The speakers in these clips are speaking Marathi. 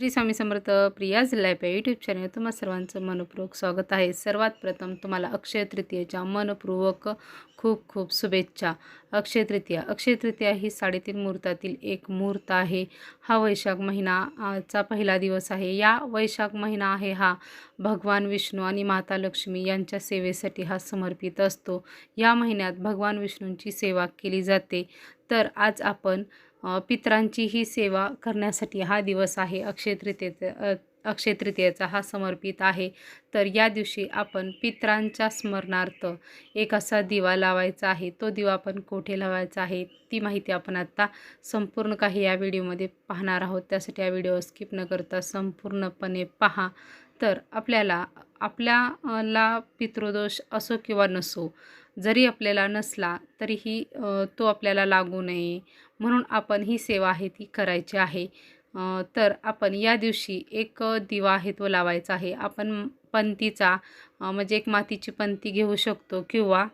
श्री स्वामी समर्थ प्रियाज लाईफ या यूट्यूब चॅनल तुम्हा सर्वांचं मनपूर्वक स्वागत आहे. सर्वात प्रथम तुम्हाला अक्षय तृतीयेच्या मनपूर्वक खूप खूप शुभेच्छा. अक्षय तृतीया. अक्षय तृतीया ही साडेतीन मुहूर्तातील एक मुहूर्त आहे. हा वैशाख महिना चा पहिला दिवस आहे. या वैशाख महिना आहे हा भगवान विष्णू आणि माता लक्ष्मी यांच्या सेवेसाठी हा समर्पित असतो. या महिन्यात भगवान विष्णूंची सेवा केली जाते. तर आज आपण पितरांची ही सेवा करण्यासाठी हा दिवस आहे. अक्षय तृतीयेचा अक्षय तृतीयेचा हा समर्पित आहे. तर या दिवशी आपण पितरांच्या स्मरणार्थ एक असा दिवा लावायचा आहे. तो दिवा आपण कोठे लावायचा आहे ती माहिती आपण आत्ता संपूर्ण काही या व्हिडिओमध्ये पाहणार आहोत. त्यासाठी या व्हिडिओ स्किप न करता संपूर्णपणे पहा. तर आपल्याला आपल्याला पितृदोष असो किंवा नसो जरी आपल्याला नसला तरीही तो आपल्याला लागू नये. म्हणून आपण ही सेवा आहे ती करायची आहे. तर आपण या दिवशी एक दिवा आहे तो लावायचा आहे. आपण पंतीचा म्हणजे एक मातीची पंती घेऊ शकतो किंवा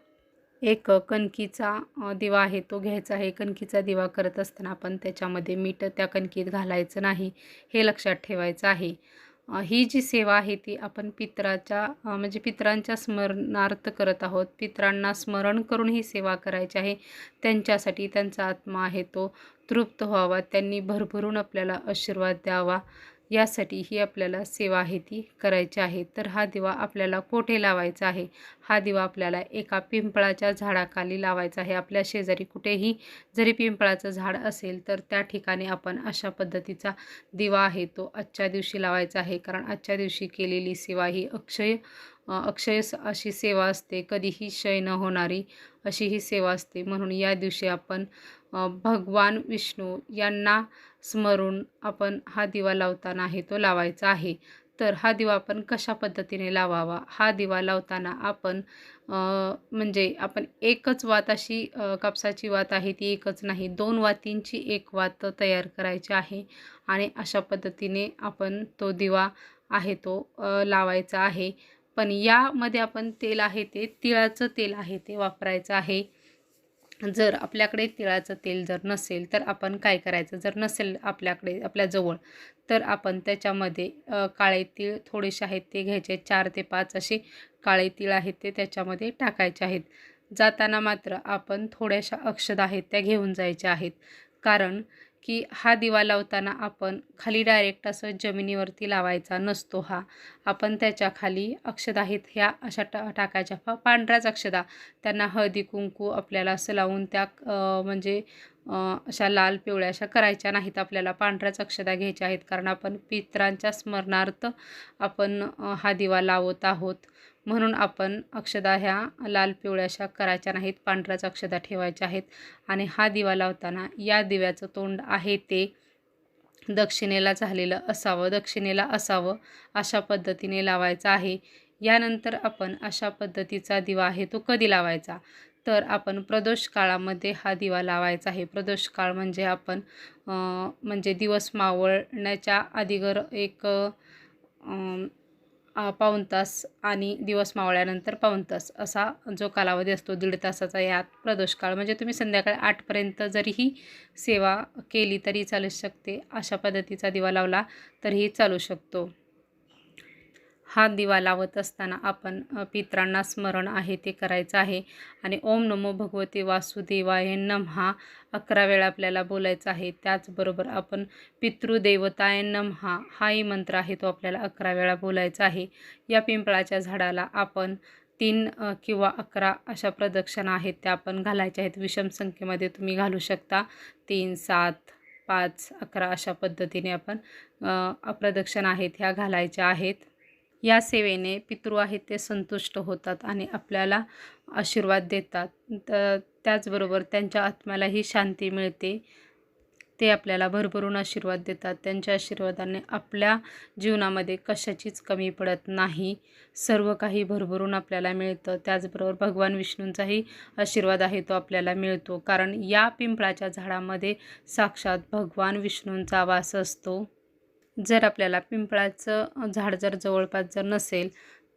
एक कणकीचा दिवा आहे तो घ्यायचा आहे. कणकीचा दिवा करत असताना आपण त्याच्यामध्ये मीठ त्या कणकीत घालायचं नाही हे लक्षात ठेवायचं आहे. ही जी सेवा आहे ती आपण पित्राच्या म्हणजे पित्रांच्या स्मरणार्थ करत आहोत. पित्रांना स्मरण करून ही सेवा करायची आहे. त्यांच्यासाठी त्यांचा आत्मा आहे तो तृप्त व्हावा. त्यांनी भरभरून आपल्याला आशीर्वाद द्यावा. यासाठी ही आपल्याला सेवा आहे ती करायची आहे. तर हा दिवा आपल्याला कोठे लावायचा आहे? हा दिवा आपल्याला एका पिंपळाच्या झाडाखाली लावायचा आहे. आपल्या शेजारी कुठेही जरी पिंपळाचं झाड असेल तर त्या ठिकाणी आपण अशा पद्धतीचा दिवा आहे तो आजच्या दिवशी लावायचा आहे. कारण आजच्या दिवशी केलेली सेवा ही अक्षय अक्षय अशी सेवा असते. कधीही क्षय न होणारी अशी ही सेवा असते. म्हणून या दिवशी आपण भगवान विष्णू यांना स्मरून आपण हा दिवा लावताना आहे तो लावायचा आहे. तर हा दिवा आपण कशा पद्धतीने लावावा? हा दिवा लावताना आपण म्हणजे आपण एकच वात अशी कापसाची वात आहे ती एकच नाही दोन वातींची एक वात तयार करायची आहे आणि अशा पद्धतीने आपण तो दिवा आहे तो लावायचा आहे. पण यामध्ये आपण तेल आहे ते तिळाचं तेल आहे ते वापरायचं आहे. जर आपल्याकडे तिळाचं तेल जर नसेल तर आपण काय करायचं? जर नसेल आपल्याकडे आपल्याजवळ तर आपण त्याच्यामध्ये काळे तीळ थोडेसे आहेत ते घ्यायचे. चार ते पाच असे काळे तीळ आहेत ते त्याच्यामध्ये टाकायचे आहेत. जाताना मात्र आपण थोड्याशा अक्षदा आहेत त्या घेऊन जायच्या आहेत. कारण की हा दिवा लावताना आपण खाली डायरेक्ट असं जमिनीवरती लावायचा नसतो हा. आपण त्याच्याखाली अक्षदा आहेत ह्या अशा टा टाकायच्या. पांढऱ्याच अक्षदा. त्यांना हळदी कुंकू आपल्याला असं लावून त्या म्हणजे अशा लाल पिवळ्या अशा करायच्या नाहीत. आपल्याला पांढऱ्याच अक्षदा घ्यायच्या आहेत. कारण आपण पित्रांच्या स्मरणार्थ आपण हा दिवा लावत आहोत. म्हणून आपण अक्षदा ह्या लाल पिवळ्याशा करायच्या नाहीत पांढऱ्याच अक्षदा ठेवायच्या आहेत. आणि हा दिवा लावताना या दिव्याचं तोंड आहे ते दक्षिणेला झालेलं असावं दक्षिणेला असावं अशा पद्धतीने लावायचं आहे. यानंतर आपण अशा पद्धतीचा दिवा आहे तो कधी लावायचा? तर आपण प्रदोष काळामध्ये हा दिवा लावायचा आहे. प्रदोष काळ म्हणजे आपण म्हणजे दिवस मावळण्याच्या अगोदर एक पाऊण तास आणि दिवस मावळ्यानंतर पाऊण तास असा जो कालावधी असतो दीड तासाचा यात प्रदोष काळ म्हणजे तुम्ही संध्याकाळी आठपर्यंत जरीही सेवा केली तरी चालू शकते. अशा पद्धतीचा दिवा लावला तरीही चालू शकतो. हा दिवा लावत असताना आपण पित्रांना पितरांना स्मरण आहे ते करायचं आहे. आणि ओम नमो भगवते वासुदेवाय नम हा अकरा वेळा आपल्याला बोलायचा आहे. त्याचबरोबर आपण पितृदेवताय नमहा हाही मंत्र आहे तो आपल्याला अकरा वेळा बोलायचा आहे. या पिंपळाच्या झाडाला आपण तीन किंवा अकरा अशा प्रदक्षिणा आहेत त्या आपण घालायच्या आहेत. विषम संख्येमध्ये तुम्ही घालू शकता. तीन सात पाच अकरा अशा पद्धतीने आपण अ, प्रदक्षिणा आहेत ह्या घालायच्या आहेत. या सेवेने पितृ आहेत ते संतुष्ट होतात आणि आपल्याला आशीर्वाद देतात. तर त्याचबरोबर त्यांच्या आत्म्यालाही शांती मिळते. ते आपल्याला भरभरून आशीर्वाद देतात. त्यांच्या आशीर्वादाने आपल्या जीवनामध्ये कशाचीच कमी पडत नाही. सर्व काही भरभरून आपल्याला मिळतं. त्याचबरोबर भगवान विष्णूंचाही आशीर्वाद आहे तो आपल्याला मिळतो. कारण या पिंपळाच्या झाडामध्ये साक्षात भगवान विष्णूंचा वास असतो. जर आपल्याला पिंपळाचं झाड जर जवळपास जर नसेल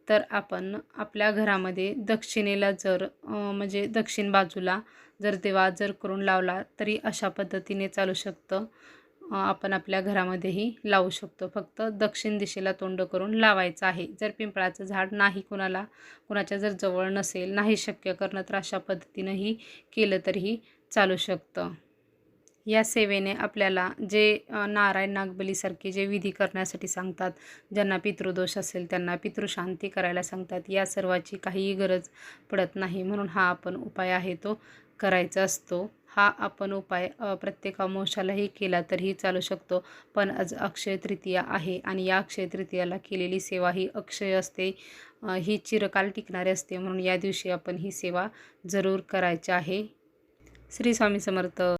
तर आपण आपल्या घरामध्ये दक्षिणेला जर म्हणजे दक्षिण बाजूला जर देवा जर करून लावला तरी अशा पद्धतीने चालू शकतं. आपण आपल्या घरामध्येही लावू शकतो. फक्त दक्षिण दिशेला तोंड करून लावायचं आहे. जर पिंपळाचं झाड नाही कुणाला कुणाच्या जर जवळ नसेल नाही शक्य करणं तर अशा पद्धतीनंही केलं तरीही चालू शकतं. या सेवेने आपल्याला जे नारायण नागबलीसारखे जे विधी करण्यासाठी सांगतात ज्यांना पितृदोष असेल त्यांना पितृशांती करायला सांगतात या सर्वाची काहीही गरज पडत नाही. म्हणून हा आपण उपाय आहे तो करायचा असतो. हा आपण उपाय प्रत्येक अमोशालाही केला तरीही चालू शकतो. पण आज अक्षय तृतीया आहे आणि या अक्षय तृतीयाला केलेली सेवा ही अक्षय असते ही चिरकाल टिकणारी असते. म्हणून या दिवशी आपण ही सेवा जरूर करायची आहे. श्री स्वामी समर्थ.